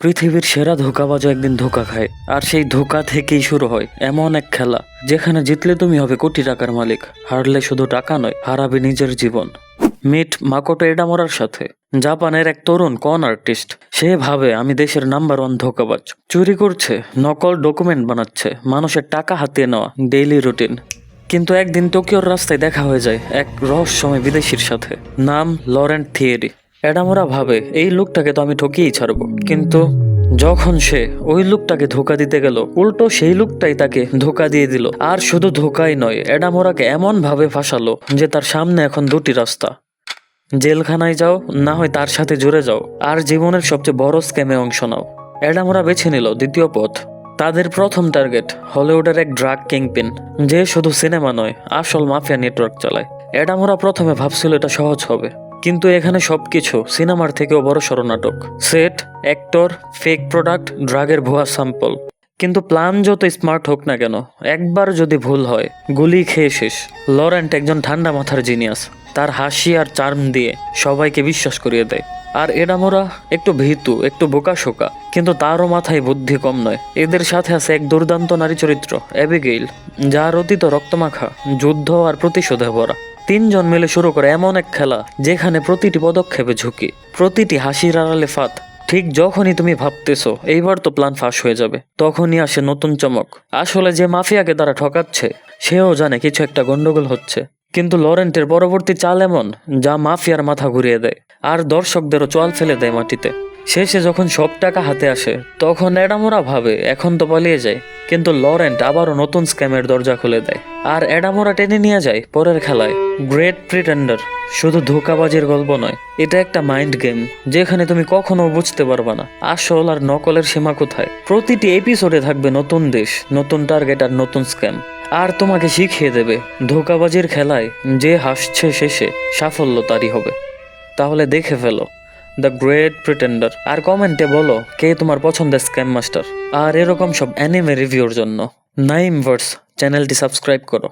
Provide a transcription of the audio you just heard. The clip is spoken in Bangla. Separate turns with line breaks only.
পৃথিবীর সেরা ধোকাবাজ একদিন ধোকা খায়, আর সেই ধোকা থেকেই শুরু হয় এমন এক খেলা, যেখানে জিতলে তুমি হবে কোটি টাকার মালিক, হারলে শুধু টাকা নয়, হারাবে নিজের জীবন। মিট মাকোটো এডামোরার সাথে, জাপানের এক তরুণ কন আর্টিস্ট সে ভাবে, আমি দেশের নাম্বার ওয়ান ধোকাবাজ। চুরি করছে, নকল ডকুমেন্ট বানাচ্ছে, মানুষের টাকা হাতিয়ে নেওয়া ডেইলি রুটিন কিন্তু একদিন টোকিওর রাস্তায় দেখা হয়ে যায় এক রহস্যময় বিদেশির সাথে, নাম লরেন্ট থিয়েরি। এডামোরা ভাবে, এই লোকটাকে তো আমি ঠকিয়েই ছাড়বো। কিন্তু যখন সে ওই লোকটাকে ধোকা দিতে গেল, উল্টো সেই লোকটাই তাকে ধোকা দিয়ে দিল। আর শুধু ধোকাই নয়, অ্যাডামোরাকে এমন ভাবে ফাঁসালো যে তার সামনে এখন দুটি রাস্তা। জেলখানায় যাও, না হয় তার সাথে জুড়ে যাও, আর জীবনের সবচেয়ে বড় স্ক্যামে অংশ নাও। অ্যাডামোরা বেছে নিল দ্বিতীয় পথ। তাদের প্রথম টার্গেট, হলিউডের এক ড্রাগ কিংপিন, যে শুধু সিনেমা নয়, আসল মাফিয়া নেটওয়ার্ক চালায়। অ্যাডামোরা প্রথমে ভাবছিল এটা সহজ হবে। কিন্তু এখানে সবকিছু সিনেমার থেকেও বড় নাটক। সেট, অ্যাক্টর ফেক প্রোডাক্ট ড্রাগের ভুয়া স্যাম্পল কিন্তু প্ল্যান যত স্মার্ট হোক না কেন, একবার যদি ভুল হয়, গুলি খেয়ে শেষ। লরেন্ট একজন ঠান্ডা মাথার জিনিয়াস তার হাসি আর চার্ম দিয়ে সবাইকে বিশ্বাস করিয়ে দেয়। আর এডামোরা একটু ভীতু, একটু বোকাশোকা। কিন্তু তারও মাথায় বুদ্ধি কম নয়। এদের সাথে আছে এক দুর্দান্ত নারী চরিত্র, অ্যাবিগেইল, যার অতীত রক্তমাখা, যুদ্ধ আর প্রতিশোধে ভরা। তিনজন মিলে শুরু করে এমন এক খেলা যেখানে প্রতিটি পদক্ষেপে ঝুঁকি, প্রতিটি হাসির আড়ালে ফাঁদ। ঠিক যখনই তুমি ভাবতেছো, এইবার তো প্ল্যান ফাঁস হয়ে যাবে, তখনই আসে নতুন চমক। আসলে যে মাফিয়াকে তারা ঠকাচ্ছে, সেও জানে কিছু একটা গন্ডগোল হচ্ছে। কিন্তু লরেন্টের পরবর্তী চাল এমন, যা মাফিয়ার মাথা ঘুরিয়ে দেয়, আর দর্শকদেরও চোয়াল ফেলে দেয় মাটিতে। শেষে যখন সব টাকা হাতে আসে, তখন এডামোরা ভাবে, এখন তো পালিয়ে যায় কিন্তু লরেন্ট আবারও নতুন স্ক্যামের দরজা খুলে দেয়। আর এডামোরা টেনে নিয়ে যায় পরের খেলায়। গ্রেট প্রিটেন্ডার, শুধু ধোকাবাজির গল্প নয়, এটা একটা মাইন্ড গেম, যেখানে তুমি কখনো বুঝতে পারবে না, আসল আর নকলের সীমা কোথায়। প্রতিটি এপিসোডে থাকবে নতুন দেশ, নতুন টার্গেট আর নতুন স্ক্যাম। আর তোমাকে শিখিয়ে দেবে, ধোকাবাজির খেলায় যে হাসছে শেষে সাফল্য তারই হবে। তাহলে দেখে ফেলো দ্য গ্রেট প্রিটেন্ডার। আর কমেন্টে বলো, কে তোমার পছন্দের স্ক্যাম মাস্টার? আর এরকম সব অ্যানিমে রিভিউর জন্য, নাইম ভার্স চ্যানেলটি সাবস্ক্রাইব করো।